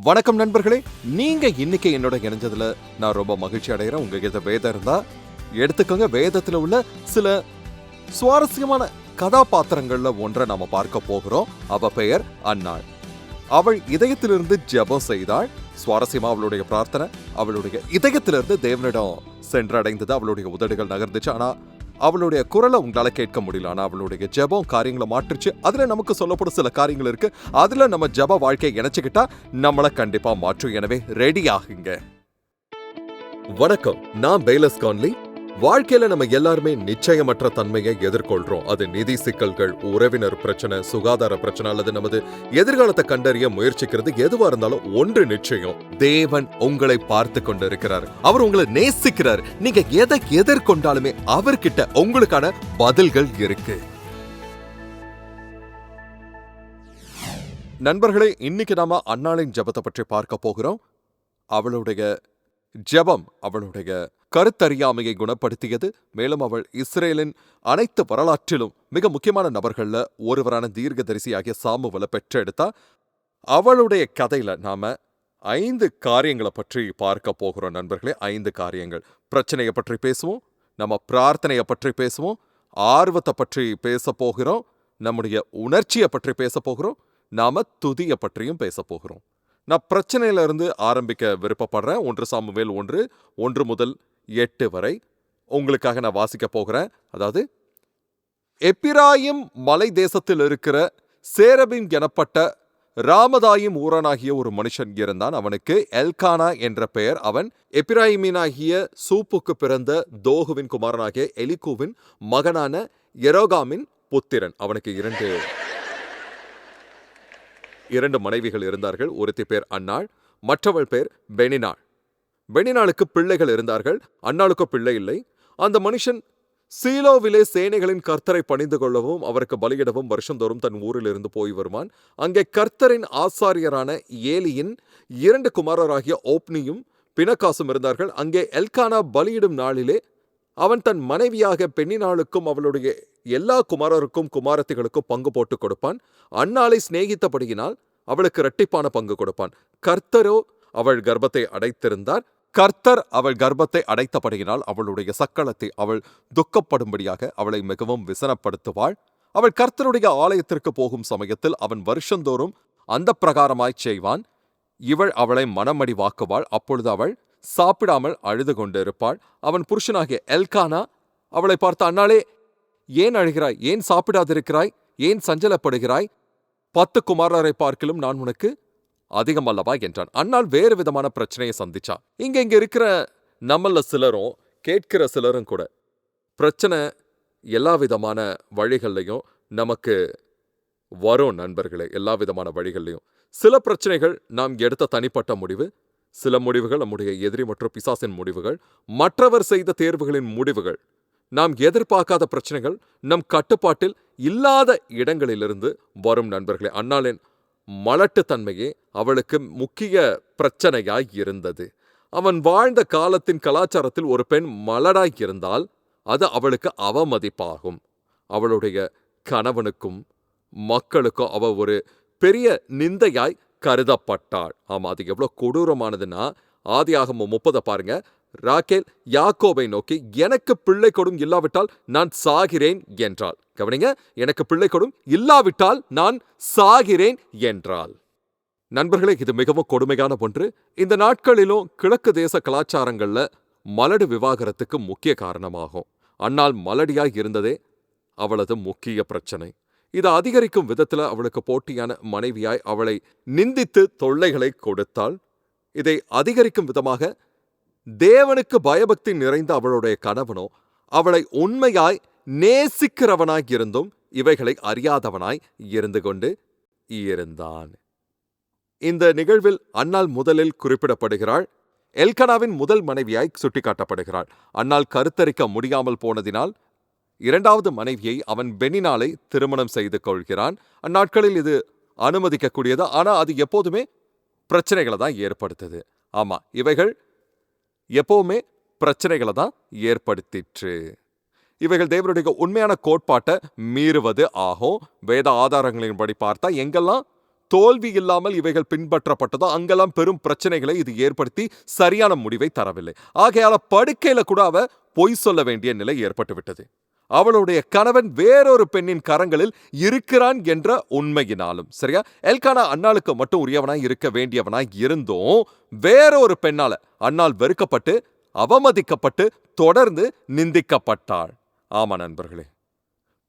வணக்கம் நண்பர்களே நீங்க இன்னைக்கு என்னோட இணைஞ்சதுல நான் ரொம்ப மகிழ்ச்சி அடைகிறேன். உங்ககிட்ட வேதம் இருந்தா எடுத்துக்கோங்க. வேதத்துல உள்ள சில சுவாரஸ்யமான கதாபாத்திரங்கள்ல ஒன்றை நாம பார்க்க போகிறோம். அவ பெயர் அன்னாள். அவள் இதயத்திலிருந்து ஜெபம் செய்தாள். சுவாரஸ்யமா அவளுடைய பிரார்த்தனை அவளுடைய இதயத்திலிருந்து தேவனிடம் சென்றடைந்தது. அவளுடைய உதடுகள் நகர்ந்துச்சு. ஆனா அவளுடைய குரலை உங்களால கேட்க முடியல. ஆனா அவளுடைய ஜெபம் காரியங்களை மாற்றுச்சு. அதுல நமக்கு சொல்லப்படும் சில காரியங்கள் இருக்கு. அதுல நம்ம ஜெப வாழ்க்கையை இணைச்சிக்கிட்டா நம்மள கண்டிப்பா மாற்றும். எனவே ரெடி ஆகுங்க. வணக்கம். நான் பேலஸ் கான்லி. வாழ்க்கையில நம்ம எல்லாருமே நிச்சயமற்ற தன்மையை எதிர்கொள்றோம். அது நிதி சிக்கல்கள் உறவினர் பிரச்சனை சுகாதார பிரச்சனை அல்லது நமது எதிர்காலத்தை கண்டறிய முயற்சிக்கிறது. எதுவா இருந்தாலும் ஒன்று நிச்சயம். தேவன் உங்களை பார்த்து கொண்டு இருக்கிறார் அவர் உங்களை நேசிக்கிறார். நீங்க எதை எதிர்கொண்டாலுமே அவர்கிட்ட உங்களுக்கான பதில்கள் இருக்கு. நண்பர்களே இன்னைக்கு நாம அன்னாளின் ஜெபத்தை பற்றி பார்க்க போகிறோம். அவளுடைய ஜெபம் அவளுடைய கருத்தறியாமையை குணப்படுத்தியது. மேலும் அவள் இஸ்ரேலின் அனைத்து வரலாற்றிலும் மிக முக்கியமான நபர்கள்ல ஒருவரான தீர்க்கதரிசியாகிய சாமுவலை பெற்றெடுத்தா. அவளுடைய கதையில நாம ஐந்து காரியங்களை பற்றி பார்க்க போகிறோம் நண்பர்களே. ஐந்து காரியங்கள். பிரச்சனையை பற்றி பேசுவோம். நம்ம பிரார்த்தனையை பற்றி பேசுவோம். ஆர்வத்தை பற்றி பேச போகிறோம். நம்முடைய உணர்ச்சியை பற்றி பேச போகிறோம். நாம துதியை பற்றியும் பேச போகிறோம். நான் பிரச்சனையில இருந்து ஆரம்பிக்க விருப்பப்படுறேன். ஒன்று சாமுவேல் ஒன்று ஒன்று முதல் எட்டு வரை. உங்களுக்காக நான் வாசிக்க போகிறேன். அதாவது எப்பிராயும் மலை தேசத்தில் இருக்கிற சேரபிம் எனப்பட்ட ராமதாயும் ஊரனாகிய ஒரு மனுஷன் இருந்தான். அவனுக்கு எல்கானா என்ற பெயர். அவன் எப்பிராயிமீனாகிய சூப்புக்கு பிறந்த தோகுவின் குமாரனாகிய எலிகூவின் மகனான எரோகாமின் புத்திரன். அவனுக்கு இரண்டு இரண்டு மனைவிகள் இருந்தார்கள் ஒருத்தி பேர் அன்னாள் மற்றவள் பேர் பெனினாள். பெனினாளுக்கு பிள்ளைகள் இருந்தார்கள் அன்னாளுக்கு பிள்ளை இல்லை. அந்த மனுஷன் சீலோவிலே சேனைகளின் கர்த்தரை பணிந்து கொள்ளவும் அவருக்கு பலியிடவும் வருஷந்தோறும் தன் ஊரிலிருந்து போய் வருவான். அங்கே கர்த்தரின் ஆசாரியரான ஏலியின் இரண்டு குமாரராகிய ஓப்னியும் பிணக்காசும் இருந்தார்கள். அங்கே எல்கானா பலியிடும் நாளிலே அவன் தன் மனைவியாக பெண்ணினாளுக்கும் அவளுடைய எல்லா குமாரருக்கும் குமாரத்திகளுக்கும் பங்கு போட்டு கொடுப்பான். அன்னாளை சிநேகித்தபடியினால் அவளுக்கு இரட்டிப்பான பங்கு கொடுப்பான். கர்த்தரோ அவள் கர்ப்பத்தை அடைத்திருந்தார். கர்த்தர் அவள் கர்ப்பத்தை அடைத்தபடியினால் அவளுடைய சக்களத்தை அவள் துக்கப்படும்படியாக அவளை மிகவும் விசனப்படுத்துவாள். அவள் கர்த்தருடைய ஆலயத்திற்கு போகும் சமயத்தில் அவன் வருஷந்தோறும் அந்த பிரகாரமாய்ச் செய்வான். இவள் அவளை மனமடிவாக்குவாள். அப்பொழுது அவள் சாப்பிடாமல் அழுது கொண்டிருப்பாள். அவன் புருஷனாகிய எல்கானா அவளை பார்த்த அண்ணாளே ஏன் அழுகிறாய்? ஏன் சாப்பிடாதிருக்கிறாய்? ஏன் சஞ்சலப்படுகிறாய்? பத்து குமாரரை பார்க்கிலும் நான் உனக்கு அதிகம் அல்லவா? என்றான். அண்ணால் வேறு விதமான பிரச்சனையை சந்திச்சான் இங்க இங்க இருக்கிற நம்மள சிலரும் கேட்கிற சிலரும் கூட பிரச்சனை எல்லா விதமான வழிகள்லையும் நமக்கு வரும் நண்பர்களே எல்லா விதமான வழிகள்லையும். சில பிரச்சனைகள் நாம் எடுத்த தனிப்பட்ட முடிவு சில முடிவுகள் நம்முடைய எதிரி மற்றும் பிசாசின் முடிவுகள் மற்றவர் செய்த தேர்வுகளின் முடிவுகள் நாம் எதிர்பார்க்காத பிரச்சனைகள் நம் கட்டுப்பாட்டில் இல்லாத இடங்களிலிருந்து வரும் நண்பர்களே அண்ணாளின் மலட்டுத்தன்மையே அவளுக்கு முக்கிய பிரச்சனையாய் இருந்தது. அவன் வாழ்ந்த காலத்தின் கலாச்சாரத்தில் ஒரு பெண் மலடாய் இருந்தால் அது அவளுக்கு அவமதிப்பாகும். அவளுடைய கணவனுக்கும் மக்களுக்கும் அவ ஒரு பெரிய நிந்தையாய் கருதப்பட்டாள். ஆமா அது எவ்வளவு கொடூரமானதுன்னா ஆதியாகமம் முப்பதை பாருங்க. ராக்கேல் யாக்கோபை நோக்கி எனக்கு பிள்ளை கொடும் இல்லாவிட்டால் நான் சாகிறேன் என்றாள். கவனிங்க எனக்கு பிள்ளை கொடும் இல்லாவிட்டால் நான் சாகிறேன் என்றாள். நண்பர்களே இது மிகவும் கொடுமையான ஒன்று. இந்த நாட்களிலும் கிழக்கு தேச கலாச்சாரங்கள்ல மலடு விவாகரத்துக்கு முக்கிய காரணமாகும். அன்னால் மலடியாய் இருந்ததே அவளது முக்கிய பிரச்சனை. இது அதிகரிக்கும் விதத்துல அவளுக்கு போட்டியான மனைவியாய் அவளை நிந்தித்து தொல்லைகளை கொடுத்தாள். இதை அதிகரிக்கும் விதமாக தேவனுக்கு பயபக்தி நிறைந்த அவளுடைய கணவனோ அவளை உண்மையாய் நேசிக்கிறவனாய் இருந்தும் இவைகளை அறியாதவனாய் இருந்து கொண்டு இருந்தான். இந்த நிகழ்வில் அன்னால் முதலில் குறிப்பிடப்படுகிறாள். எல்கனாவின் முதல் மனைவியாய் சுட்டிக்காட்டப்படுகிறாள். அன்னால் கருத்தரிக்க முடியாமல் போனதினால் இரண்டாவது மனைவியை அவன் பெனினாலை திருமணம் செய்து கொள்கிறான். அந்நாட்களில் இது அனுமதிக்கக்கூடியது. ஆனா அது எப்போதுமே பிரச்சனைகளை தான் ஏற்படுத்துது. ஆமா இவைகள் எப்போவுமே பிரச்சனைகளை தான் ஏற்படுத்திற்று. இவைகள் தேவனுடைய உண்மையான கோட்பாட்டை மீறுவது ஆகும். வேத ஆதாரங்களின்படி பார்த்தா எங்கெல்லாம் தோல்வி இல்லாமல் இவைகள் பின்பற்றப்பட்டதோ அங்கெல்லாம் பெரும் பிரச்சனைகளை இது ஏற்படுத்தி சரியான முடிவை தரவில்லை. ஆகையால படுக்கையில கூட அவ பொய் சொல்ல வேண்டிய நிலை ஏற்பட்டு விட்டது அவளுடைய கணவன் வேறொரு பெண்ணின் கரங்களில் இருக்கிறான் என்ற உண்மையினாலும். சரியா? எல்கானா அண்ணாளுக்கு மட்டும் உரியவனாய் இருக்க வேண்டியவனாய் இருந்தும் வேறொரு பெண்ணால அன்னாள் வெறுக்கப்பட்டு அவமதிக்கப்பட்டு தொடர்ந்து நிந்திக்கப்பட்டாள். ஆமா நண்பர்களே.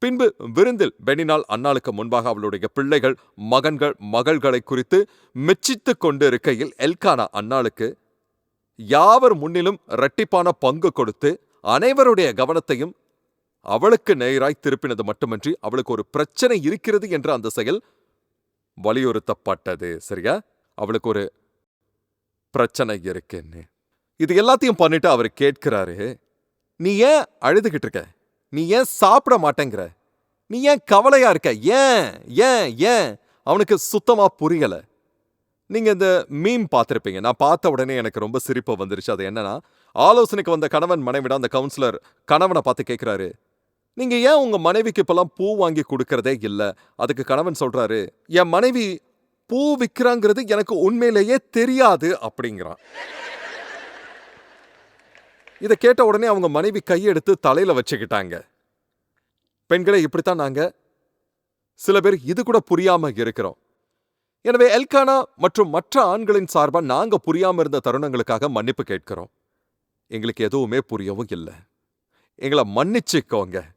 பின்பு விருந்தில் பெனினால் அண்ணாளுக்கு முன்பாக அவளுடைய பிள்ளைகள் மகன்கள் மகள்களை குறித்து மெச்சித்து கொண்டு இருக்கையில் எல்கானா அண்ணாளுக்கு யாவர் முன்னிலும் இரட்டிப்பான பங்கு கொடுத்து அனைவருடைய கவனத்தையும் அவளுக்கு நேராய் திருப்பினது மட்டுமன்றி அவளுக்கு ஒரு பிரச்சனை இருக்கிறது என்ற அந்த செயல் வலியுறுத்தப்பட்டது சரியா? அவளுக்கு ஒரு பிரச்சனை இருக்குன்னு. இது எல்லாத்தையும் பண்ணிட்டு அவர் கேட்கிறாரு நீ ஏன் அழுதுகிட்டு இருக்க? நீ ஏன் சாப்பிட மாட்டேங்கிற? நீ ஏன் கவலையா இருக்க? ஏன்? ஏன்? ஏன்? அவனுக்கு சுத்தமா புரியல. நீங்க இந்த மீம் பார்த்துருப்பீங்க. நான் பார்த்த உடனே எனக்கு ரொம்ப சிரிப்பு வந்துருச்சு. அது என்னன்னா ஆலோசனைக்கு வந்த கணவன் மனைவிட அந்த கவுன்சிலர் கணவனை பார்த்து கேட்கிறாரு நீங்க ஏன் உங்க மனைவிக்கு இப்பெல்லாம் பூ வாங்கி கொடுக்கறதே இல்லை? அதுக்கு கணவன் சொல்றாரு என் மனைவி பூ விற்கிறாங்கிறது எனக்கு உண்மையிலேயே தெரியாது அப்படிங்கிறான். இதை கேட்ட உடனே அவங்க மனைவி கையெடுத்து தலையில வச்சுக்கிட்டாங்க. பெண்களை இப்படித்தான் நாங்க சில பேர் இது கூட புரியாம இருக்கிறோம். எனவே எல்கானா மற்றும் மற்ற ஆண்களின் சார்பா நாங்க புரியாம இருந்த தருணங்களுக்காக மன்னிப்பு கேட்கிறோம். எங்களுக்கு எதுவுமே புரியவும் இல்லை. எங்களை மன்னிச்சுக்கோங்க.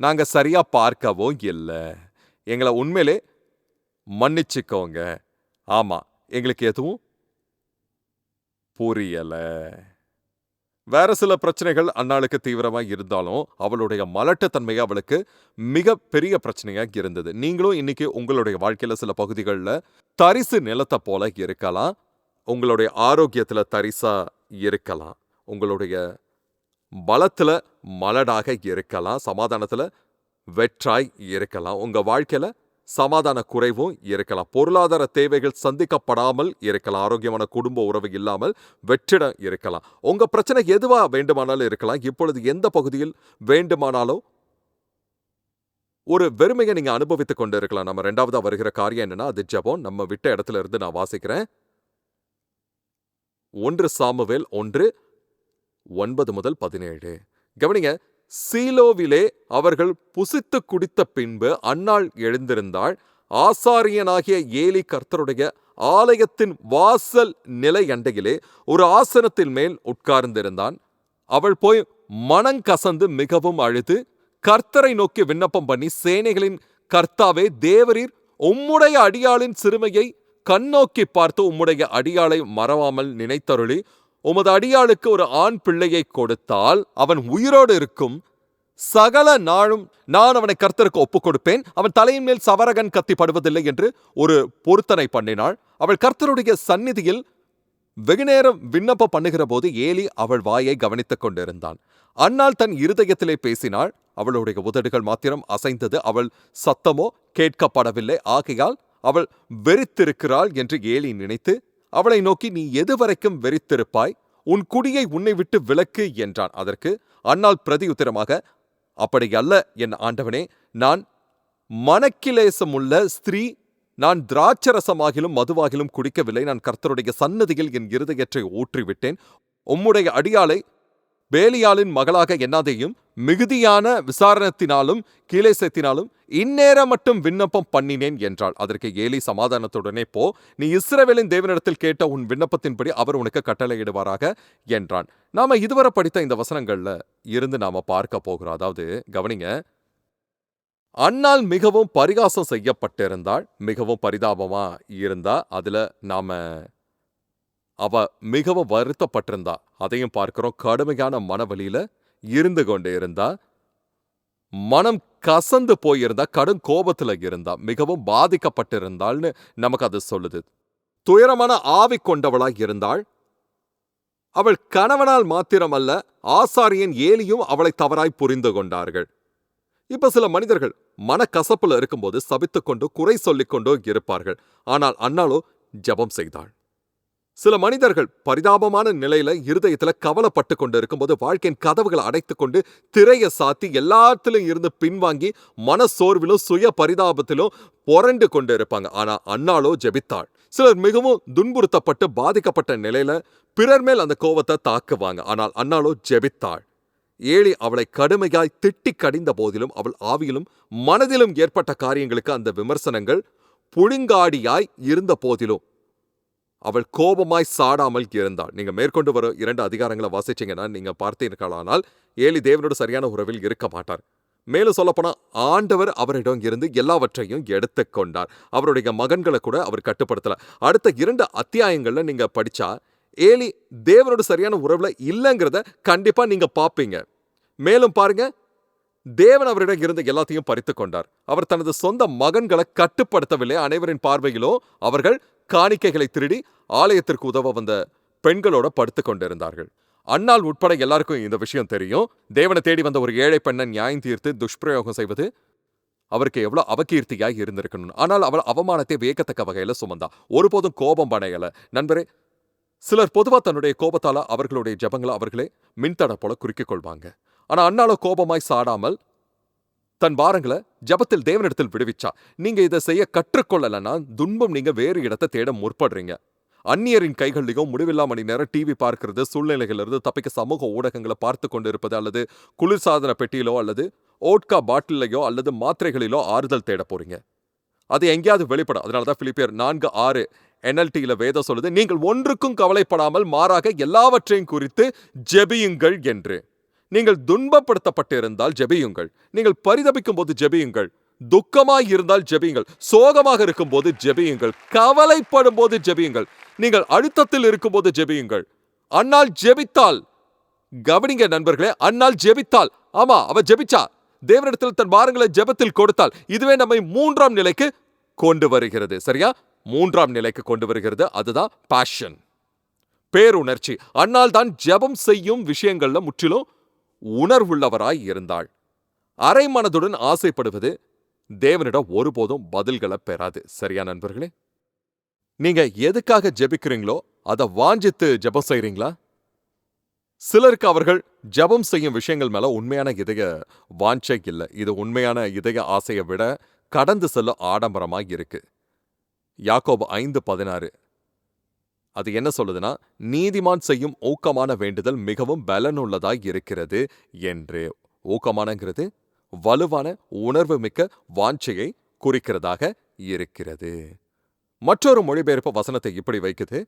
நாங்க சரியா பார்க்கவும் இல்லை. எங்களை உண்மையிலே மன்னிச்சுக்கோங்க. ஆமா எங்களுக்கு எதுவும் புரியல. வேற சில பிரச்சனைகள் அன்னாளுக்கு தீவிரமா இருந்தாலும் அவளுடைய மலட்டுத்தன்மையை அவளுக்கு மிக பெரிய பிரச்சனையா இருந்தது. நீங்களும் இன்னைக்கு உங்களுடைய வாழ்க்கையில சில பகுதிகளில் தரிசு நிலத்தை போல இருக்கலாம். உங்களுடைய ஆரோக்கியத்துல தரிசா இருக்கலாம். உங்களுடைய பலத்துல மலடாக இருக்கலாம் சமாதானத்துல வெற்றாய் இருக்கலாம். உங்க வாழ்க்கையில சமாதான குறைவும் இருக்கலாம். பொருளாதார தேவைகள் சந்திக்கப்படாமல் இருக்கலாம். ஆரோக்கியமான குடும்ப உறவு இல்லாமல் வெற்றிடம் இருக்கலாம். உங்க பிரச்சனை எதுவா வேண்டுமானாலும் இருக்கலாம். இப்பொழுது எந்த பகுதியில் வேண்டுமானாலும் ஒரு வெறுமையை நீங்க அனுபவித்துக் கொண்டு இருக்கலாம் நம்ம ரெண்டாவதா வருகிற காரியம் என்னன்னா அது ஜெபம். நம்ம விட்ட இடத்துல இருந்து நான் வாசிக்கிறேன். ஒன்று சாமுவேல் ஒன்று ஒன்பது முதல் பதினேழு. கவனிங்க சீலோவிலே அவர்கள் புசித்து குடித்த பின்பு அன்னாள் எழுந்திருந்தாள். ஆசாரியனாகிய ஏலி கர்த்தருடைய ஆலயத்தின் வாசல் நிலை அண்டையிலே ஒரு ஆசனத்தின் மேல் உட்கார்ந்திருந்தான். அவள் போய் மனங்கசந்து மிகவும் அழுது கர்த்தரை நோக்கி விண்ணப்பம் பண்ணி சேனைகளின் கர்த்தாவே தேவரீர் உம்முடைய அடியாளின் சிறுமையை கண்ணோக்கி பார்த்து உம்முடைய அடியாளை மறவாமல் நினைத்தருளி உமது அடியாளுக்கு ஒரு ஆண் பிள்ளையை கொடுத்தால் அவன் உயிரோடு இருக்கும். சகல நாளும் நான் அவனை கர்த்தருக்கு ஒப்புக் கொடுப்பேன் அவன் தலையின் மேல் சவரகன் கத்திப்படுவதில்லை என்று ஒரு பொருத்தனை பண்ணினாள். அவள் கர்த்தருடைய சந்நிதியில் வெகுநேரம் விண்ணப்பம் பண்ணுகிற போது ஏலி அவள் வாயை கவனித்துக் கொண்டிருந்தான். அன்னாள் தன் இருதயத்திலே பேசினாள். அவளுடைய உதடுகள் மாத்திரம் அசைந்தது. அவள் சத்தமோ கேட்கப்படவில்லை. ஆகையால் அவள் வெறித்திருக்கிறாள் என்று ஏலி நினைத்து அவளை நோக்கி நீ எதுவரைக்கும் வெறித்திருப்பாய்? உன் குடியை உன்னை விட்டு விலக்கு என்றான். அதற்கு அன்னால் பிரதியுத்தரமாக அப்படி அல்ல என் ஆண்டவனே நான் மனக்கிலேசமுள்ள ஸ்திரீ நான் திராட்சரசமாகிலும் மதுவாகிலும் குடிக்கவில்லை. நான் கர்த்தருடைய சன்னதியில் என் இருதயத்தை ஊற்றிவிட்டேன். உம்முடைய அடியாளை பேலியாளின் மகளாக என்னாதையும் மிகுதியான விசாரணத்தினாலும் கீழே சேர்த்தினாலும் இந்நேரம் மட்டும் விண்ணப்பம் பண்ணினேன் என்றாள். அதற்கு ஏலி சமாதானத்துடனே போ நீ இஸ்ரவேலின் தேவனிடத்தில் கேட்ட உன் விண்ணப்பத்தின்படி அவர் உனக்கு கட்டளையிடுவாராக என்றான். நாம இதுவரை படித்த இந்த வசனங்கள்ல இருந்து நாம பார்க்க போகிறோம். அதாவது கவனிங்க. அன்னால் மிகவும் பரிகாசம் செய்யப்பட்டிருந்தாள் மிகவும் பரிதாபமா இருந்தா அதுல நாம அவ மிகவும் வருத்தப்பட்டிருந்தா. அதையும் பார்க்கிறோம். கடுமையான மனவழியில இருந்து கொண்டே இருந்தா. மனம் கசந்து போயிருந்தா கடும் கோபத்துல இருந்தா மிகவும் பாதிக்கப்பட்டிருந்தாள்னு நமக்கு அது சொல்லுது. துயரமான ஆவி கொண்டவளாய் இருந்தாள். அவள் கணவனால் மாத்திரமல்ல ஆசாரியன் ஏலியும் அவளை தவறாய் புரிந்து கொண்டார்கள். இப்ப சில மனிதர்கள் மனக்கசப்புல இருக்கும்போது சபித்துக்கொண்டு குறை சொல்லிக்கொண்டோ இருப்பார்கள். ஆனால் அன்னாளோ ஜெபம் செய்தாள். சில மனிதர்கள் பரிதாபமான நிலையில இருதயத்துல கவலைப்பட்டு கொண்டு இருக்கும்போது வாழ்க்கையின் கதவுகளை அடைத்துக் கொண்டு திரைய சாத்தி எல்லாத்திலும் இருந்து பின்வாங்கி மனசோர்விலும் சுய பரிதாபத்திலும் புரண்டு கொண்டு இருப்பாங்க ஆனா அண்ணாளோ ஜெபித்தாள். சிலர் மிகவும் துன்புறுத்தப்பட்டு பாதிக்கப்பட்ட நிலையில பிறர் மேல் அந்த கோபத்தை தாக்குவாங்க. ஆனால் அன்னாலோ ஜெபித்தாள். ஏழி அவளை கடுமையாய் திட்டி கடிந்த போதிலும் அவள் ஆவியிலும் மனதிலும் ஏற்பட்ட காரியங்களுக்கு அந்த விமர்சனங்கள் புழுங்காடியாய் இருந்த போதிலும் அவள் கோபமாய் சாடாமல் இருந்தாள். நீங்க மேற்கொண்டு வர இரண்டு அதிகாரங்களை வாசிச்சீங்கன்னா நீங்க பார்த்தீர்களானால் ஏலி தேவனோட சரியான உறவில் இருக்க மாட்டார். மேலும் சொல்லப்போனா ஆண்டவர் அவரிடம் இருந்து எல்லாவற்றையும் எடுத்துக்கொண்டார் அவருடைய மகன்களை கூட அவர் கட்டுப்படுத்தல. அடுத்த இரண்டு அத்தியாயங்கள்ல நீங்க படிச்சா ஏலி தேவனோட சரியான உறவுல இல்லைங்கிறத கண்டிப்பா நீங்க பாப்பீங்க. மேலும் பாருங்க தேவன் அவரிடம் இருந்து எல்லாத்தையும் பறித்து கொண்டார். அவர் தனது சொந்த மகன்களை கட்டுப்படுத்தவில்லை. அனைவரின் பார்வையிலும் அவர்கள் காணிக்கைகளை திருடி ஆலயத்திற்கு உதவ வந்த பெண்களோட படுத்து கொண்டிருந்தார்கள். அண்ணால் உட்பட எல்லாருக்கும் இந்த விஷயம் தெரியும். தேவனை தேடி வந்த ஒரு ஏழை பெண்ணை நியாயம் தீர்த்து துஷ்பிரயோகம் செய்வது அவருக்கு எவ்வளோ அவகீர்த்தியாக இருந்திருக்கணும். ஆனால் அவள் அவமானத்தை வியக்கத்தக்க வகையில சுமந்தா. ஒருபோதும் கோபம் படையல நண்பரே சிலர் பொதுவா தன்னுடைய கோபத்தால அவர்களுடைய ஜபங்களை அவர்களே மின்தட போல குறுக்கிக் கொள்வாங்க. ஆனா அண்ணால கோபமாய் சாடாமல் தன் பாரங்களை ஜபத்தில் தேவனிடத்தில் விடுவிச்சா. நீங்க இதை செய்ய கற்றுக்கொள்ளலன்னா துன்பம் நீங்க வேறு இடத்தை தேட முற்படுறீங்க. அந்நியரின் கைகளிலும் முடிவில்லா மணி நேரம் டிவி பார்க்கிறது சூழ்நிலைகளிலிருந்து தப்பிக்க சமூக ஊடகங்களை பார்த்து கொண்டு இருப்பது அல்லது குளிர்சாதன பெட்டியிலோ அல்லது ஓட்கா பாட்டிலையோ அல்லது மாத்திரைகளிலோ ஆறுதல் தேட போறீங்க. அது எங்கேயாவது வெளிப்படும். அதனால தான் பிலிப்பியர் நான்கு ஆறு என்எல்டியில் வேதம் சொல்லுது நீங்கள் ஒன்றுக்கும் கவலைப்படாமல் மாறாக எல்லாவற்றையும் குறித்து ஜெபியுங்கள் என்று. நீங்கள் துன்பப்படுத்தப்பட்டிருந்தால் ஜெபியுங்கள். நீங்கள் பரிதபிக்கும் போது ஜெபியுங்கள். துக்கமாய் இருந்தால் ஜெபியுங்கள். சோகமாக இருக்கும்போது ஜெபியுங்கள். கவலைப்படும் போது ஜெபியுங்கள். நீங்கள் அழுத்தத்தில் இருக்கும்போது ஜெபியுங்கள். அன்னால் ஜெபித்தால் கவனிங்க நண்பர்களே அன்னால் ஜெபித்தால் ஆமா அவ ஜெபிச்சா. தேவனிடத்தில் தன் பாரங்களை ஜெபத்தில் கொடுத்தால் இதுவே நம்மை மூன்றாம் நிலைக்கு கொண்டு வருகிறது. சரியா? மூன்றாம் நிலைக்கு கொண்டு வருகிறது. அதுதான் பாஷன் பேருணர்ச்சி. அன்னால் தான் ஜெபம் செய்யும் விஷயங்கள்ல முற்றிலும் உணர்வுள்ளவராய் இருந்தாள். அரை மனதுடன் ஆசைப்படுவது தேவனிடம் ஒருபோதும் பதில்களை பெறாது. சரியா நண்பர்களே? நீங்க எதுக்காக ஜெபிக்கிறீங்களோ அதை வாஞ்சித்து ஜெபம் செய்யறீங்களா சிலருக்கு அவர்கள் ஜெபம் செய்யும் விஷயங்கள் மேல உண்மையான இதய வாஞ்சை இல்லை. இது உண்மையான இதய ஆசையை விட கடந்து செல்ல ஆடம்பரமாய் இருக்கு. யாக்கோபு ஐந்து பதினாறு. அது என்ன சொல்லுதுன்னா நீதிமான் செய்யும் ஊக்கமான வேண்டுதல் மிகவும் பலனுள்ளதாய் இருக்கிறது என்று. ஊக்கமானங்கிறது வலுவான உணர்வு மிக்க வாஞ்சையை குறிக்கிறதாக இருக்கிறது. மற்றொரு மொழிபெயர்ப்பு வசனத்தை இப்படி வைக்குது.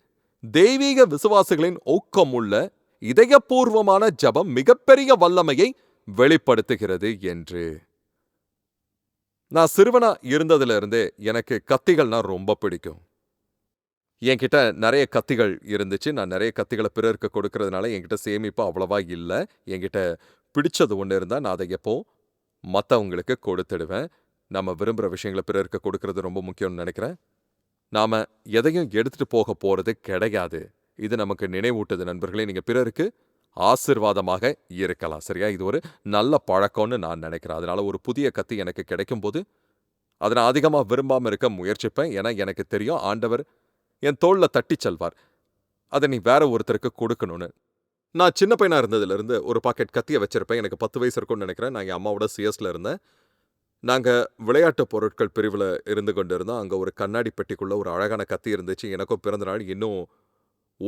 தெய்வீக விசுவாசிகளின் ஊக்கமுள்ள இதயபூர்வமான ஜபம் மிகப்பெரிய வல்லமையை வெளிப்படுத்துகிறது என்று. நான் சிறுவனா இருந்ததுல இருந்தே எனக்கு கத்திகள்னா ரொம்ப பிடிக்கும். என்கிட்ட நிறைய கத்திகள் இருந்துச்சு. நான் நிறைய கத்திகளை பிறருக்கு கொடுக்கறதுனால என்கிட்ட சேமிப்பு அவ்வளவா இல்லை. என்கிட்ட பிடிச்சது ஒன்று இருந்தால் நான் அதை எப்போ மற்றவங்களுக்கு கொடுத்துடுவேன். நம்ம விரும்புகிற விஷயங்களை பிறருக்கு கொடுக்கறது ரொம்ப முக்கியம்னு நினைக்கிறேன். நாம் எதையும் எடுத்துகிட்டு போக போகிறது கிடையாது. இது நமக்கு நினைவூட்டுது நண்பர்களே. நீங்கள் பிறருக்கு ஆசிர்வாதமாக இருக்கலாம். சரியா? இது ஒரு நல்ல பழக்கம்னு நான் நினைக்கிறேன். அதனால ஒரு புதிய கத்தி எனக்கு கிடைக்கும் போது அதை நான் அதிகமாக விரும்பாமல் இருக்க முயற்சிப்பேன். ஏன்னா எனக்கு தெரியும் ஆண்டவர் என் தோளில் தட்டி செல்வார். அதை நீ வேற ஒருத்தருக்கு கொடுக்கணும்னு. நான் சின்ன பையனா இருந்ததுலேருந்து ஒரு பாக்கெட் கத்தியை வச்சிருப்பேன். எனக்கு பத்து வயசு இருக்கும்னு நினைக்கிறேன். நான் என் அம்மாவோட சிஎஸ்ல இருந்தேன். நாங்கள் விளையாட்டு பொருட்கள் பிரிவில் இருந்து கொண்டு இருந்தோம் அங்கே ஒரு கண்ணாடி பெட்டிக்குள்ள ஒரு அழகான கத்தி இருந்துச்சு. எனக்கும் பிறந்த நாள் இன்னும்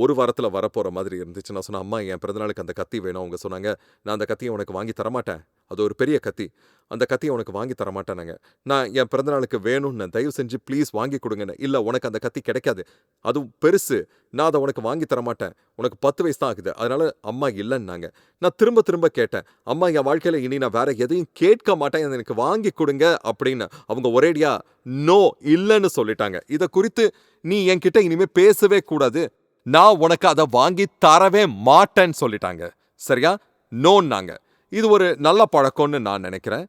ஒரு வாரத்தில் வரப்போகிற மாதிரி இருந்துச்சு. நான் சொன்னேன் அம்மா என் பிறந்தநாளுக்கு அந்த கத்தி வேணும். அவங்க சொன்னாங்க நான் அந்த கத்தியை உனக்கு வாங்கி தரமாட்டேன். அது ஒரு பெரிய கத்தி. அந்த கத்தியை உனக்கு வாங்கி தர தரமாட்டேனாங்க நான் என் பிறந்தநாளுக்கு வேணும்னு தயவு செஞ்சு ப்ளீஸ் வாங்கி கொடுங்கன்னு. இல்லை உனக்கு அந்த கத்தி கிடைக்காது. அதுவும் பெருசு. நான் அதை உனக்கு வாங்கி தரமாட்டேன் உனக்கு பத்து வயசு தான் ஆகுது. அதனால அம்மா இல்லைன்னாங்க. நான் திரும்ப திரும்ப கேட்டேன். அம்மா என் வாழ்க்கையில் இனி நான் வேற எதையும் கேட்க மாட்டேன். அதை எனக்கு வாங்கி கொடுங்க அப்படின்னு. அவங்க ஒரேடியா நோ இல்லைன்னு சொல்லிட்டாங்க. இதை குறித்து நீ என்கிட்ட இனிமே பேசவே கூடாது. நான் உனக்கு அதை வாங்கி தரவே மாட்டேன்னு சொல்லிட்டாங்க. சரியா? நோன்னாங்க. இது ஒரு நல்ல பழக்கம்னு நான் நினைக்கிறேன்.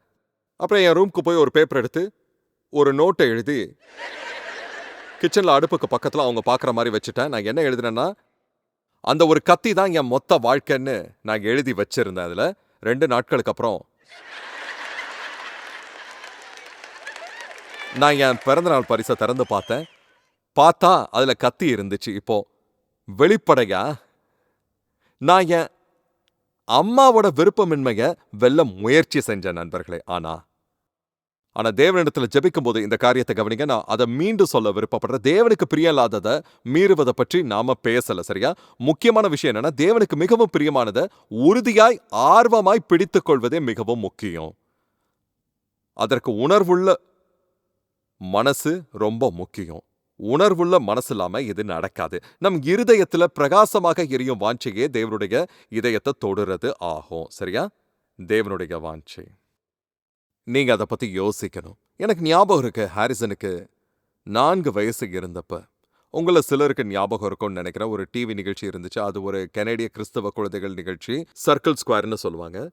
அப்புறம் என் ரூம்க்கு போய் ஒரு பேப்பர் எடுத்து ஒரு நோட்டை எழுதி கிச்சனில் அடுப்புக்கு பக்கத்தில் அவங்க பார்க்குற மாதிரி வச்சுட்டேன். நான் என்ன எழுதினேன்னா அந்த ஒரு கத்தி தான் என் மொத்த வாழ்க்கைன்னு நான் எழுதி வச்சிருந்தேன் அதில். ரெண்டு நாட்களுக்கு அப்புறம். நான் என் பிறந்தநாள் பரிசை திறந்து பார்த்தேன். பார்த்தா அதில் கத்தி இருந்துச்சு. இப்போ வெளிப்படையா நான் என் அம்மாவோட விருப்பமின்மைய வெல்ல முயற்சி செஞ்சேன் நண்பர்களே ஆனா. ஆனா தேவனிடத்துல ஜெபிக்கும் போது இந்த காரியத்தை கவனிங்க. நான் அதை மீண்டும் சொல்ல விருப்பப்படுற தேவனுக்கு பிரியலாததை மீறுவதை பற்றி நாம பேசல சரியா? முக்கியமான விஷயம் என்னன்னா தேவனுக்கு மிகவும் பிரியமானதை உறுதியாய் ஆர்வமாய் பிடித்துக் கொள்வதே மிகவும் முக்கியம். அதற்கு உணர்வுள்ள மனசு ரொம்ப முக்கியம். உணர்வுள்ள மனசு இல்லாம இது நடக்காது. நம் இருதயத்துல பிரகாசமாக எரியும் வாஞ்சையே தேவனுடைய இதயத்தை தொடுறது ஆகும். சரியா? தேவனுடைய வாஞ்சை. நீங்க அதை பத்தி யோசிக்கணும். எனக்கு ஞாபகம் இருக்கு ஹாரிசனுக்கு நான்கு வயசு இருந்தப்ப. உங்கள சிலருக்கு ஞாபகம் இருக்கும்னு நினைக்கிறேன். ஒரு டிவி நிகழ்ச்சி இருந்துச்சு. அது ஒரு கனேடிய கிறிஸ்தவ குழந்தைகள் நிகழ்ச்சி. சர்க்கிள் ஸ்கொயர்னு சொல்லுவாங்க.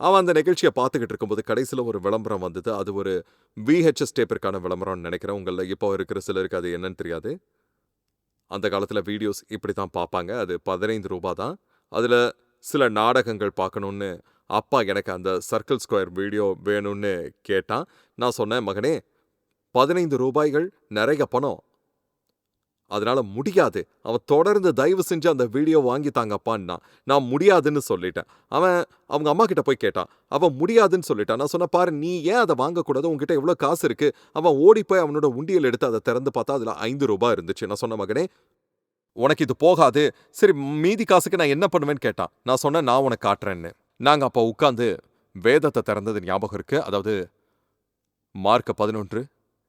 அவன் அந்த நிகழ்ச்சியை பார்த்துக்கிட்டு இருக்கும்போது கடைசியில் ஒரு விளம்பரம் வந்தது. அது ஒரு விஹெச்எஸ் டேப்பிற்கான விளம்பரம்னு நினைக்கிறேன். உங்களில் இப்போ இருக்கிற சிலருக்கு அது என்னன்னு தெரியாது. அந்த காலத்தில் வீடியோஸ் இப்படி தான் பார்ப்பாங்க. அது பதினைந்து ரூபா தான். அதில் சில நாடகங்கள் பார்க்கணுன்னு அப்பா எனக்கு அந்த சர்க்கிள் ஸ்கொயர் வீடியோ வேணும்னு கேட்டான். நான் சொன்னேன் மகனே பதினைந்து ரூபாய்கள் நிறைய பணம். அதனால முடியாது. அவன் தொடர்ந்து தயவு செஞ்சு அந்த வீடியோ வாங்கி தாங்கப்பான்னா நான் முடியாதுன்னு சொல்லிட்டேன். அவன் அவங்க அம்மா கிட்ட போய் கேட்டான். அவன் முடியாதுன்னு சொல்லிட்டான் நான் சொன்ன பாரு நீ ஏன் அதை வாங்கக்கூடாது? உங்ககிட்ட எவ்வளோ காசு இருக்கு? அவன் ஓடி போய் அவனோட உண்டியல் எடுத்து அதை திறந்து பார்த்தா அதில் ஐந்து ரூபாய் இருந்துச்சு. நான் சொன்ன மகனே உனக்கு இது போகாது. சரி மீதி காசுக்கு நான் என்ன பண்ணுவேன்னு? கேட்டான். நான் சொன்னேன் நான் உனக்கு காட்டுறேன்னு. நாங்கள் அப்போ உட்காந்து வேதத்தை திறந்தது ஞாபகம் இருக்கு. அதாவது மார்க் பதினொன்று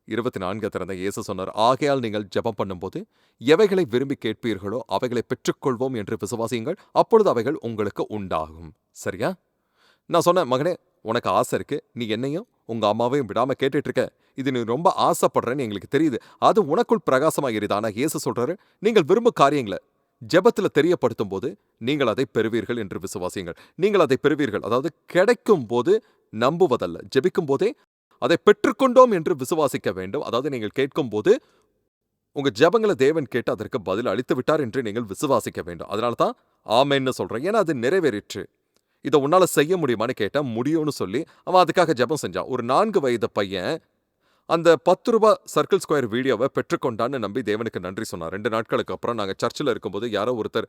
இருபத்தி நான்கு திறந்த இயேசு சொன்னார் ஆகையால் நீங்கள் ஜெபம் பண்ணும்போது எவைகளை விரும்பி கேட்பீர்களோ அவைகளை பெற்றுக்கொள்வோம் என்று விசுவாசியுங்கள் அப்பொழுது அவைகள் உங்களுக்கு உண்டாகும். சரியா? நான் சொன்னேன் மகனே உனக்கு ஆசை இருக்கு. நீ என்னையும் உங்க அம்மாவையும் விடாம கேட்டுட்டு இருக்க இது நீ ரொம்ப ஆசைப்படுறேன்னு எங்களுக்கு தெரியுது. அது உனக்குள் பிரகாசமா எரியுது ஆனா இயேசு சொல்றாரு நீங்கள் விரும்பும் காரியங்களை ஜெபத்துல தெரியப்படுத்தும் போது நீங்கள் அதை பெறுவீர்கள் என்று விசுவாசியுங்கள். நீங்கள் அதை பெறுவீர்கள். அதாவது கிடைக்கும் போது நம்புவதல்ல. ஜெபிக்கும் போதே அதை பெற்றுக்கொண்டோம் என்று விசுவாசிக்க வேண்டும். அதாவது நீங்கள் கேட்கும்போது உங்க ஜெபங்களை தேவன் கேட்டு அதற்கு பதில் அளித்து விட்டார் என்று நீங்கள் விசுவாசிக்க வேண்டும். அதனால தான் ஆமைன்னு சொல்றேன். ஏன்னா அது நிறைவேறிற்று. இதை உன்னால செய்ய முடியுமான்னு கேட்டா முடியும்னு சொல்லி அவன் அதுக்காக ஜெபம் செஞ்சான். ஒரு நான்கு வயது பையன் அந்த பத்து ரூபாய் சர்க்கிள் ஸ்கொயர் வீடியோவை பெற்றுக்கொண்டான்னு நம்பி தேவனுக்கு நன்றி சொன்னார் ரெண்டு நாட்களுக்கு அப்புறம் நாங்கள் சர்ச்சில் இருக்கும்போது யாரோ ஒருத்தர்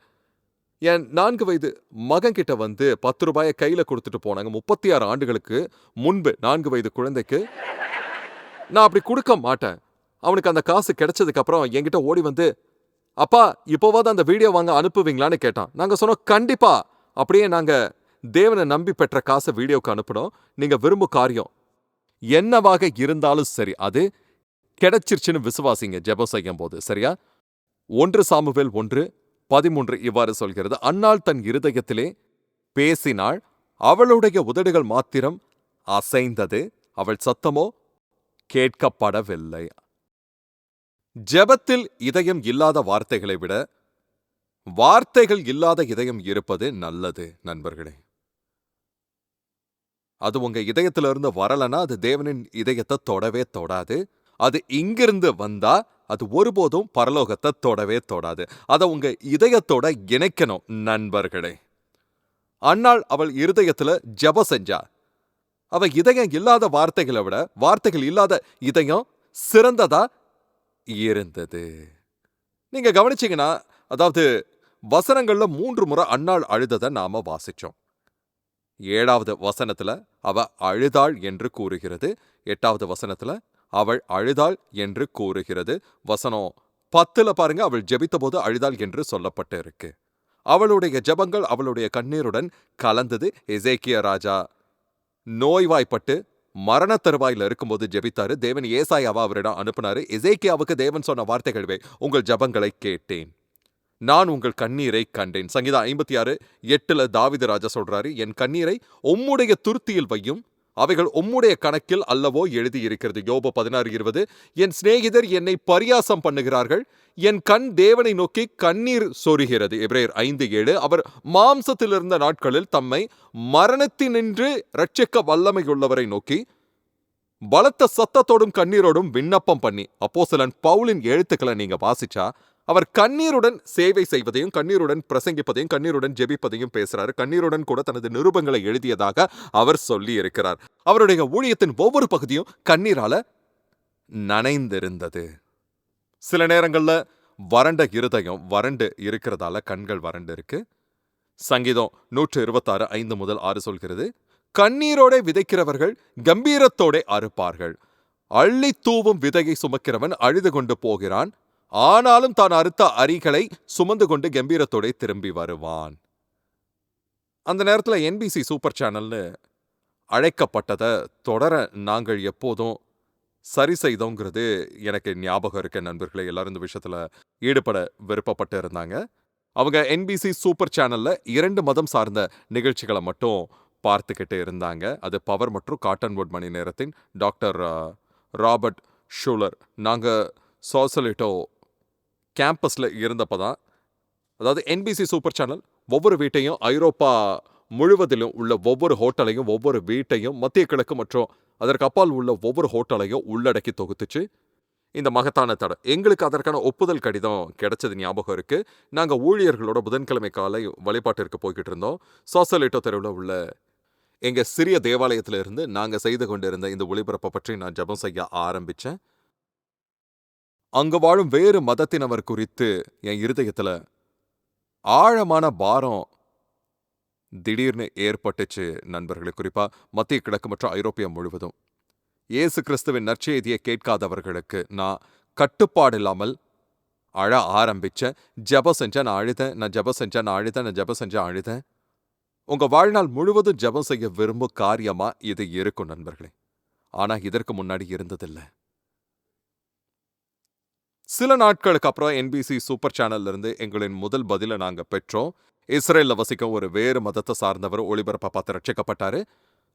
என் நான்கு வயது மகன் கிட்ட வந்து பத்து ரூபாயை கையில கொடுத்துட்டு போனாங்க. முப்பத்தி ஆறு ஆண்டுகளுக்கு முன்பு நான்கு வயது குழந்தைக்கு. நான் அப்படி கொடுக்க மாட்டேன். அவனுக்கு அந்த காசு கிடைச்சதுக்கு அப்புறம் என்கிட்ட ஓடி வந்து அப்பா இப்போவாது அந்த வீடியோ வாங்க அனுப்புவீங்களான்னு கேட்டான். நாங்க சொன்னோம் கண்டிப்பா. அப்படியே நாங்க தேவனை நம்பி பெற்ற காசை வீடியோக்கு அனுப்பினோம். நீங்க விரும்பும் காரியம் என்னவாக இருந்தாலும் சரி அது கிடைச்சிருச்சுன்னு விசுவாசிங்க ஜெபம் செய்யும் போது சரியா? ஒன்று சாமுவேல் ஒன்று பதிமூன்று இவ்வாறு சொல்கிறது. அன்னாள் தன் இருதயத்திலே பேசினாள் அவளுடைய உதடுகள் மாத்திரம் அசைந்தது அவள் சத்தமோ கேட்கப்படவில்லை. ஜெபத்தில் இதயம் இல்லாத வார்த்தைகளை விட வார்த்தைகள் இல்லாத இதயம் இருப்பது நல்லது நண்பர்களே. அது உங்க இதயத்திலிருந்து வரலனா அது தேவனின் இதயத்தை தொடவே தொடாது. அது இங்கிருந்து வந்தா அது ஒருபோதும் பரலோகத்தை தொடவே தொடாது. அதை உங்க இதயத்தோட இணைக்கணும் நண்பர்களே. அன்னாள் அவள் இருதயத்துல ஜெப செஞ்சா. அவ இதயம் இல்லாத வார்த்தைகளை விட வார்த்தைகள் இல்லாத இதயம் சிறந்ததா இருந்தது. நீங்க கவனிச்சீங்கன்னா அதாவது வசனங்கள்ல மூன்று முறை அன்னாள் அழுததை நாம வாசிச்சோம். ஏழாவது வசனத்துல அவ அழுதாள் என்று கூறுகிறது. எட்டாவது வசனத்துல அவள் அழுதாள் என்று கூறுகிறது. வசனம் பத்துல பாருங்க அவள் ஜெபித்த போது அழுதாள் என்று சொல்லப்பட்டு இருக்கு அவளுடைய ஜெபங்கள் அவளுடைய கண்ணீருடன் கலந்தது. எசேக்கிய ராஜா நோய்வாய்ப்பட்டு மரண தருவாயில் இருக்கும்போது ஜெபித்தாரு. தேவன் ஏசாயாவா அவரிடம் அனுப்புனாரு. எசேக்கியாவுக்கு தேவன் சொன்ன வார்த்தைகளவே உங்கள் ஜபங்களை கேட்டேன். நான் உங்கள் கண்ணீரை கண்டேன். சங்கீதம் ஐம்பத்தி ஆறு எட்டுல தாவித ராஜா சொல்றாரு என் கண்ணீரை உம்முடைய துருத்தியில் வையும் அவைகள் உம்முடைய கணக்கில் அல்லவோ எழுதியிருக்கிறது. யோபு பதினாறு இருபது. என் சிநேகிதர் என்னை பரியாசம் பண்ணுகிறார்கள். என் கண் தேவனை நோக்கி கண்ணீர் சொருகிறது. எபிரேயர் ஐந்து ஏழு. அவர் மாம்சத்தில் இருந்த நாட்களில் தம்மை மரணத்தினின்று ரட்சிக்க வல்லமையுள்ளவரை நோக்கி பலத்த சத்தத்தோடும் கண்ணீரோடும் விண்ணப்பம் பண்ணி அப்போ சிலன் பவுலின் எழுத்துக்களை நீங்க வாசிச்சா? அவர் கண்ணீருடன் சேவை செய்வதையும் கண்ணீருடன் பிரசங்கிப்பதையும் கண்ணீருடன் ஜெபிப்பதையும் பேசுறாரு. கண்ணீருடன் கூட தனது நிருபங்களை எழுதியதாக அவர் சொல்லி இருக்கிறார் அவருடைய ஊழியத்தின் ஒவ்வொரு பகுதியும் கண்ணீரால நனைந்திருந்தது. சில நேரங்கள்ல வறண்ட இருதயம் வறண்டு இருக்கிறதால கண்கள் வறண்டு இருக்கு சங்கீதம் நூற்று இருபத்தாறு ஐந்து முதல் ஆறு சொல்கிறது கண்ணீரோட விதைக்கிறவர்கள் கம்பீரத்தோட அறுப்பார்கள். அள்ளி தூவும் விதையை சுமக்கிறவன் அழுது கொண்டு போகிறான். ஆனாலும் தான் அறுத்த அரிகளை சுமந்து கொண்டு கம்பீரத்தோட திரும்பி வருவான். அந்த நேரத்துல என்பிசி சூப்பர் சேனல்னு அழைக்கப்பட்டதை தொடர நாங்கள் எப்போதும் சரி செய்தோங்கிறது எனக்கு ஞாபகம் இருக்க. நண்பர்களே எல்லாரும் இந்த விஷயத்துல ஈடுபட விருப்பப்பட்டு இருந்தாங்க. அவங்க என்பிசி சூப்பர் சேனல்ல இரண்டு மதம் சார்ந்த நிகழ்ச்சிகளை மட்டும் பார்த்துக்கிட்டு இருந்தாங்க. அது பவர் மற்றும் காட்டன்வுட் மணி நேரத்தின் டாக்டர் ராபர்ட் ஷூலர். நாங்கள் சோசலிட்டோ கேம்பஸில் இருந்தப்போ தான் அதாவது என்பிசி சூப்பர் சேனல் ஒவ்வொரு வீட்டையும் ஐரோப்பா முழுவதிலும் உள்ள ஒவ்வொரு ஹோட்டலையும் ஒவ்வொரு வீட்டையும் மத்திய கிழக்கு மற்றும் அதற்கு அப்பால் உள்ள ஒவ்வொரு ஹோட்டலையும் உள்ளடக்கி தொகுத்துச்சு. இந்த மகத்தான தடை எங்களுக்கு அதற்கான ஒப்புதல் கடிதம் கிடைச்சது ஞாபகம் இருக்கு. நாங்கள் ஊழியர்களோட புதன்கிழமை காலை வழிபாட்டிற்கு போய்கிட்டு இருந்தோம். சோசலிட்டோ தெருவில் உள்ள எங்க சிறிய தேவாலயத்துல இருந்து நாங்க செய்து கொண்டிருந்த இந்த ஒளிபரப்பை பற்றி நான் ஜெபம் செய்ய ஆரம்பிச்சேன். அங்கு வாழும் வேறு மதத்தினவர் குறித்து என் இருதயத்துல ஆழமான பாரம் திடீர்னு ஏற்பட்டுச்சு நண்பர்களே. குறிப்பா மத்திய கிழக்கு மற்றும் ஐரோப்பியா முழுவதும். இயேசு கிறிஸ்துவின் நற்செய்தியை கேட்காதவர்களுக்கு நான் கட்டுப்பாடு இல்லாமல் அழ ஆரம்பிச்சேன் ஜெபம் செஞ்சேன் நான் அழுதேன் நான் ஜப செஞ்சேன் நான் அழுதேன் நான் ஜப செஞ்சேன் அழுதேன். உங்க வாழ்நாள் முழுவதும் ஜெபம் செய்ய விரும்பும் காரியமா இது இருக்கும் நண்பர்களே. ஆனா இதற்கு முன்னாடி இருந்ததில்ல. சில நாட்களுக்கு அப்புறம் என்பிசி சூப்பர் சேனல்ல இருந்து எங்களின் முதல் பதிலை நாங்க பெற்றோம். இஸ்ரேலில் வசிக்கும் ஒரு வேறு மதத்தை சார்ந்தவர் ஒளிபரப்பை பார்த்து ரட்சிக்கப்பட்டார்.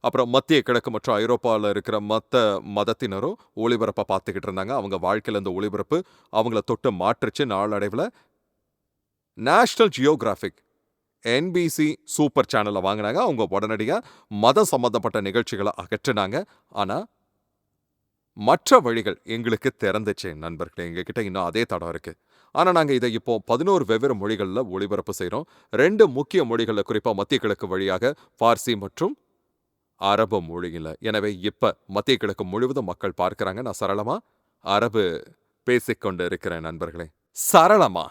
அப்புறம் மத்திய கிழக்கு மற்றும் ஐரோப்பாவில் இருக்கிற மற்ற மதத்தினரும் ஒளிபரப்பை பார்த்துக்கிட்டு இருந்தாங்க. அவங்க வாழ்க்கையில் இந்த ஒளிபரப்பு அவங்கள தொட்டு மாற்றுச்சு நாளடைவில். நேஷனல் ஜியோகிராஃபிக் என்பிசி சூப்பர் சேனலை வாங்கினாங்க. அவங்க உடனடியாக மதம் சம்பந்தப்பட்ட நிகழ்ச்சிகளை அகற்றினாங்க. ஆனால் மற்ற வழிகள் எங்களுக்கு திறந்துச்சு நண்பர்களே. எங்ககிட்ட இன்னும் அதே தடம் இருக்கு. ஆனால் நாங்கள் இதை இப்போ பதினோரு வெவ்வேறு மொழிகளில் ஒளிபரப்பு செய்கிறோம் ரெண்டு முக்கிய மொழிகளில் குறிப்பாக மத்திய கிழக்கு வழியாக பார்சி மற்றும் அரபு மொழியில். எனவே இப்போ மத்திய கிழக்கு முழுவதும் மக்கள் பார்க்கறாங்க. நான் சரளமா அரபு பேசிக்கொண்டு இருக்கிறேன் நண்பர்களே. சரளமா?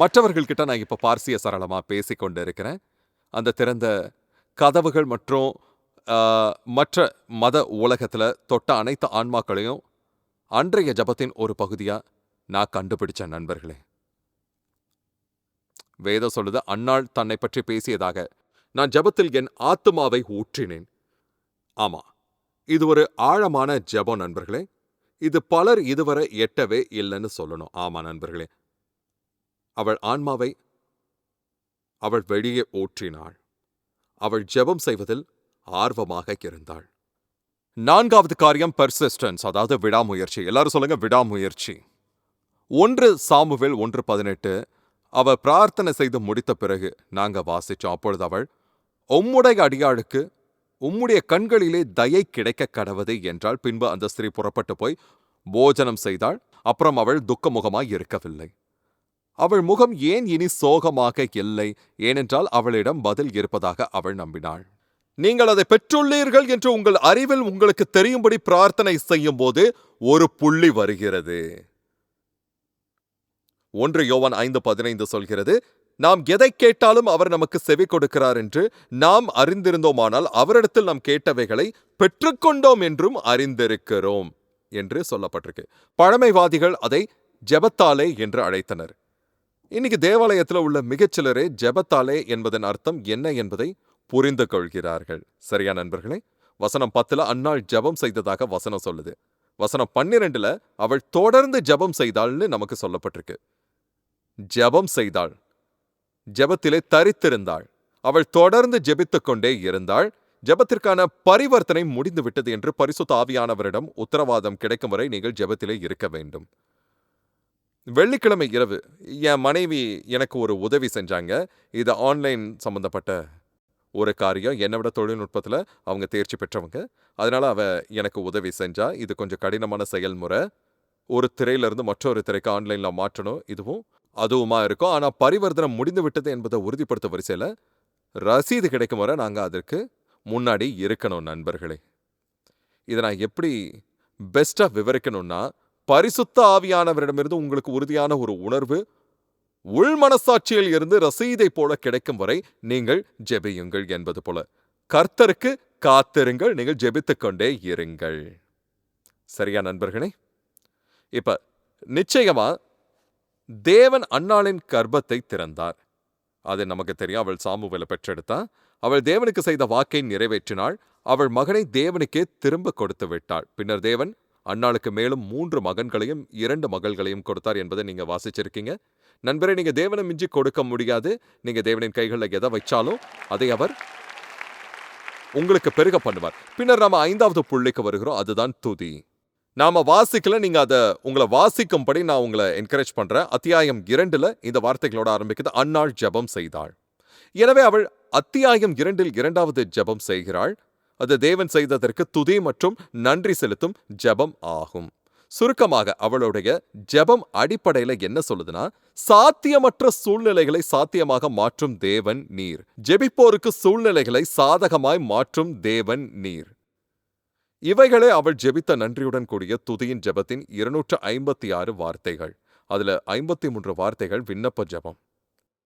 மற்றவர்கள்கிட்ட நான் இப்போ பார்சிய சரளமா பேசிக்கொண்டு இருக்கிறேன் அந்த திறந்த கதவுகள் மற்றும் மற்ற மத உலகத்தில் தொட்ட அனைத்து ஆன்மாக்களையும் அன்றைய ஜபத்தின் ஒரு பகுதியா நான் கண்டுபிடிச்சேன் நண்பர்களே. வேதம் சொல்லுது அன்னாள் தன்னை பற்றி பேசியதாக நான் ஜெபத்தில் என் ஆத்துமாவை ஊற்றினேன். ஆமா இது ஒரு ஆழமான ஜெபம் நண்பர்களே. இது பலர் இதுவரை எட்டவே இல்லைன்னு சொல்லணும். ஆமா நண்பர்களே. அவள் ஆன்மாவை அவள் வெளியே ஊற்றினாள். அவள் ஜெபம் செய்வதில் ஆர்வமாக இருந்தாள். நான்காவது காரியம் பெர்சிஸ்டன்ஸ் அதாவது விடாமுயற்சி. எல்லாரும் சொல்லுங்க விடாமுயற்சி. ஒன்று சாமுவேல் ஒன்று பதினெட்டு அவ பிரார்த்தனை செய்து முடித்த பிறகு நாங்க வாசிச்சோம். அப்பொழுது அவள் உம்முடைய அடியாளுக்கு உம்முடைய கண்களிலே தயை கிடைக்க கடவது என்றால் பின்பு அந்த ஸ்திரீ புறப்பட்டு போய் போஜனம் செய்தாள். அப்புறம் அவள் துக்கமுகமாய் இருக்கவில்லை. அவள் முகம் ஏன் இனி சோகமாக இல்லை? ஏனென்றால் அவளிடம் பதில் இருப்பதாக அவள் நம்பினாள். நீங்கள் அதை பெற்றுள்ளீர்கள் என்று உங்கள் அறிவில் உங்களுக்கு தெரியும்படி பிரார்த்தனை செய்யும் போது ஒரு புள்ளி வருகிறது. ஒன்று யோவான் ஐந்து பதினைந்து சொல்கிறது நாம் எதை கேட்டாலும் அவர் நமக்கு செவி கொடுக்கிறார் என்று நாம் அறிந்திருந்தோமானால் அவரிடத்தில் நாம் கேட்டவைகளை பெற்றுக்கொண்டோம் என்றும் அறிந்திருக்கிறோம் என்று சொல்லப்பட்டிருக்கு. பழமைவாதிகள் அதை ஜெபத்தாலே என்று அழைத்தனர். இன்னைக்கு தேவாலயத்தில் உள்ள மிகச்சிலரே ஜெபத்தாலே என்பதன் அர்த்தம் என்ன என்பதை புரிந்து கொள்கிறார்கள் சரியா நண்பர்களே? வசனம் பத்துல அன்னாள் ஜெபம் செய்ததாக வசனம் சொல்லுது. வசனம் பன்னிரெண்டுல அவள் தொடர்ந்து ஜெபம் செய்தாள்னு நமக்கு சொல்லப்பட்டிருக்கு. ஜெபம் செய்தாள். ஜெபத்திலே தரித்திருந்தாள். அவள் தொடர்ந்து ஜெபித்துக் கொண்டே இருந்தாள். ஜெபத்திற்கான பரிவர்த்தனை முடிந்து விட்டது என்று பரிசுத்த ஆவியானவரிடம் உத்தரவாதம் கிடைக்கும் வரை நீங்கள் ஜெபத்திலே இருக்க வேண்டும். வெள்ளிக்கிழமை இரவு என் மனைவி எனக்கு ஒரு உதவி செஞ்சாங்க. இது ஆன்லைன் சம்பந்தப்பட்ட ஒரு காரியம் என்னை விட தொழில்நுட்பத்தில் அவங்க தேர்ச்சி பெற்றவங்க. அதனால அவ எனக்கு உதவி செஞ்சா இது கொஞ்சம் கடினமான செயல்முறை. ஒரு திரையிலிருந்து மற்றொரு திரைக்கு ஆன்லைனில் மாற்றணும் இதுவும் அதுவுமா இருக்கும். ஆனால் பரிவர்த்தனை முடிந்து விட்டது என்பதை உறுதிப்படுத்த வரிசையில் ரசீது கிடைக்கும் வரை நாங்கள் அதற்கு முன்னாடி இருக்கணும் நண்பர்களே. இதை நான் எப்படி பெஸ்ட்டாக விவரிக்கணும்னா பரிசுத்த ஆவியானவரிடமிருந்து உங்களுக்கு உறுதியான ஒரு உணர்வு உள் மனசாட்சியில் இருந்து ரசீதை போல கிடைக்கும் வரை நீங்கள் ஜெபியுங்கள் என்பது போல. கர்த்தருக்கு காத்திருங்கள் நீங்கள் ஜெபித்துக் கொண்டே இருங்கள். சரியா நண்பர்களே? இப்ப நிச்சயமா தேவன் அன்னாளின் கர்ப்பத்தை திறந்தார். அது நமக்கு தெரியும் அவள் சாமுவேலை பெற்றெடுத்தா. அவள் தேவனுக்கு செய்த வாக்கை நிறைவேற்றினாள். அவள் மகனை தேவனுக்கே திரும்ப கொடுத்து விட்டாள். பின்னர் தேவன் அன்னாளுக்கு மேலும் மூன்று மகன்களையும் இரண்டு மகள்களையும் கொடுத்தார் என்பதை நீங்க வாசிச்சிருக்கீங்க. நண்பரே நீங்க தேவனை மிஞ்சி கொடுக்க முடியாது. நீங்க தேவனின் கைகளில் எதை வச்சாலும் அதை அவர் உங்களுக்கு பெருக பண்ணுவார். பின்னர் நாம ஐந்தாவது புள்ளிக்கு வருகிறோம். அதுதான் துதி. நாம வாசிக்கல நீங்க அதை உங்களை வாசிக்கும்படி நான் உங்களை என்கரேஜ் பண்றேன். அத்தியாயம் இரண்டுல இந்த வார்த்தைகளோட ஆரம்பிக்குது. அன்னாள் ஜெபம் செய்தாள். எனவே அவள் அத்தியாயம் இரண்டில் இரண்டாவது ஜெபம் செய்கிறாள். அது தேவன் செய்ததற்கு துதி மற்றும் நன்றி செலுத்தும் ஜெபம் ஆகும். சுருக்கமாக அவளுடைய ஜெபம் அடிப்படையில என்ன சொல்லுதுன்னா சாத்தியமற்ற சூழ்நிலைகளை சாத்தியமாக மாற்றும் தேவன் நீர். ஜெபிப்போருக்கு சூழ்நிலைகளை சாதகமாய் மாற்றும் தேவன் நீர். இவைகளே அவள் ஜெபித்த நன்றியுடன் கூடிய துதியின் ஜெபத்தின் இருநூற்று ஐம்பத்தி ஆறு வார்த்தைகள். அதுல ஐம்பத்தி மூன்று வார்த்தைகள் விண்ணப்ப ஜெபம்.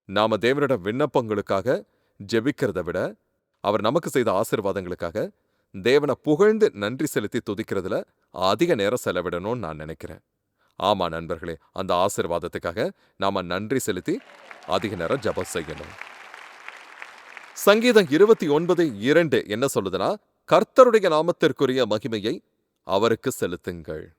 நாம தேவனிடம் விண்ணப்பங்களுக்காக ஜெபிக்கிறத விட அவர் நமக்கு செய்த ஆசீர்வாதங்களுக்காக தேவனை புகழ்ந்து நன்றி செலுத்தி துதிக்கிறதுல அதிக நேரம் செலவிடணும்னு நான் நினைக்கிறேன். ஆமா நண்பர்களே அந்த ஆசீர்வாதத்துக்காக நாம நன்றி செலுத்தி அதிக நேரம் ஜபம் செய்யணும். சங்கீதம் இருபத்தி ஒன்பது இரண்டு என்ன சொல்லுதுன்னா கர்த்தருடைய நாமத்திற்குரிய மகிமையை அவருக்கு செலுத்துங்கள்.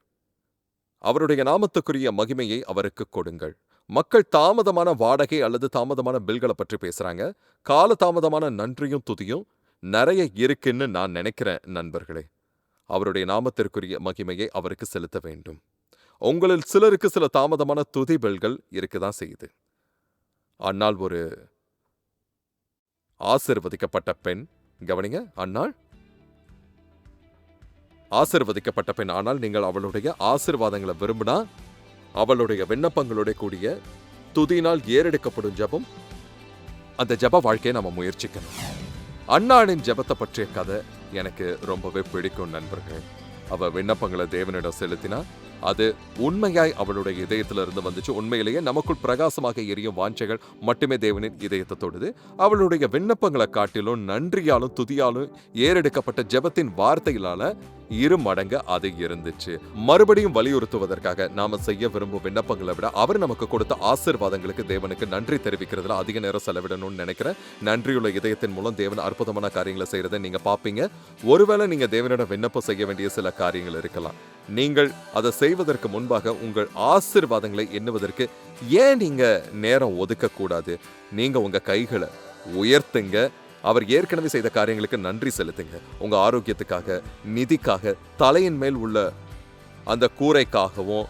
அவருடைய நாமத்துக்குரிய மகிமையை அவருக்கு கொடுங்கள். மக்கள் தாமதமான வாடகை அல்லது தாமதமான பில்களை பற்றி பேசுறாங்க. கால தாமதமான நன்றியும் துதியும் நிறைய இருக்குன்னு நான் நினைக்கிறேன் நண்பர்களே. அவருடைய நாமத்திற்குரிய மகிமையை அவருக்கு செலுத்த வேண்டும். உங்களில் சிலருக்கு சில தாமதமான துதி பில்கள் இருக்குதான் செய்யுது. அன்னாள் ஒரு ஆசிர்வதிக்கப்பட்ட பெண். கவனிங்க அன்னாள் ஆசிர்வதிக்கப்பட்ட பெண். ஆனால் நீங்கள் அவளுடைய ஆசிர்வாதங்களை விரும்பினா அவளுடைய விண்ணப்பங்களோட கூடிய துதியினால் ஏறெடுக்கப்படும் ஜெபம். அந்த ஜெப வாழ்க்கையை நம்ம முயற்சிக்கணும். அன்னாளின் ஜெபத்தை பற்றிய கதை எனக்கு ரொம்பவே பிடிக்கும் நண்பர்கள். அவ விண்ணப்பங்களை தேவனிடம் செலுத்தினா அது உண்மையாய் அவளுடைய இதயத்திலிருந்து வந்துச்சு. உண்மையிலேயே நமக்குள் பிரகாசமாக எரியும் வாஞ்சைகள் மட்டுமே தேவனின் இதயத்தை தொடுது. அவளுடைய விண்ணப்பங்களை காட்டிலும் நன்றியாலும் துதியாலும் ஏறெடுக்கப்பட்ட ஜெபத்தின் வார்த்தைகளால இரு மடங்கு அது இருந்துச்சு. மறுபடியும் வலியுறுத்துவதற்காக நாம செய்ய விரும்பும் விண்ணப்பங்களை விட அவர் நமக்கு கொடுத்த ஆசீர்வாதங்களுக்கு தேவனுக்கு நன்றி தெரிவிக்கிறதுல அதிக நேரம் செலவிடணும்னு நினைக்கிறேன். நன்றியுள்ள இதயத்தின் மூலம் தேவன் அற்புதமான காரியங்களை செய்யறதை நீங்க பாப்பீங்க ஒருவேளை நீங்க தேவனிடம் விண்ணப்பம் செய்ய வேண்டிய சில காரியங்கள் இருக்கலாம். நீங்கள் அதை செய்வதற்கு முன்பாக உங்கள் ஆசீர்வாதங்களை எண்ணுவதற்கு ஏன் நீங்கள் நேரம் ஒதுக்கக்கூடாது? நீங்கள் உங்கள் கைகளை உயர்த்துங்க. அவர் ஏற்கனவே செய்த காரியங்களுக்கு நன்றி செலுத்துங்க. உங்கள் ஆரோக்கியத்துக்காக நிதிக்காக தலையின் மேல் உள்ள அந்த கூரைக்காகவும்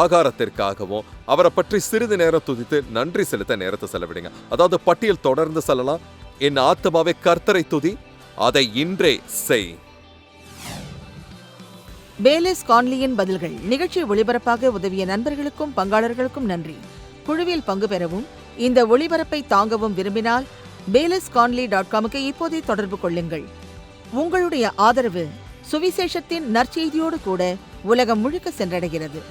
ஆகாரத்திற்காகவும் அவரை பற்றி சிறிது நேரம் துதித்து நன்றி செலுத்த நேரத்தை செலவிடுங்க. அதாவது பட்டியல் தொடர்ந்து செல்லலாம். என் ஆத்மாவை கர்த்தரை துதி. அதை இன்றே செய். பேலிஸ் கான்லியின் பதில்கள் நிகழ்ச்சி ஒளிபரப்பாக உதவிய நண்பர்களுக்கும் பங்காளர்களுக்கும் நன்றி. குழுவில் பங்கு பெறவும் இந்த ஒளிபரப்பை தாங்கவும் விரும்பினால் பேலஸ் கான்லி டாட் காமுக்கு இப்போதே தொடர்பு கொள்ளுங்கள். உங்களுடைய ஆதரவு சுவிசேஷத்தின் நற்செய்தியோடு கூட உலகம் முழுக்க சென்றடைகிறது.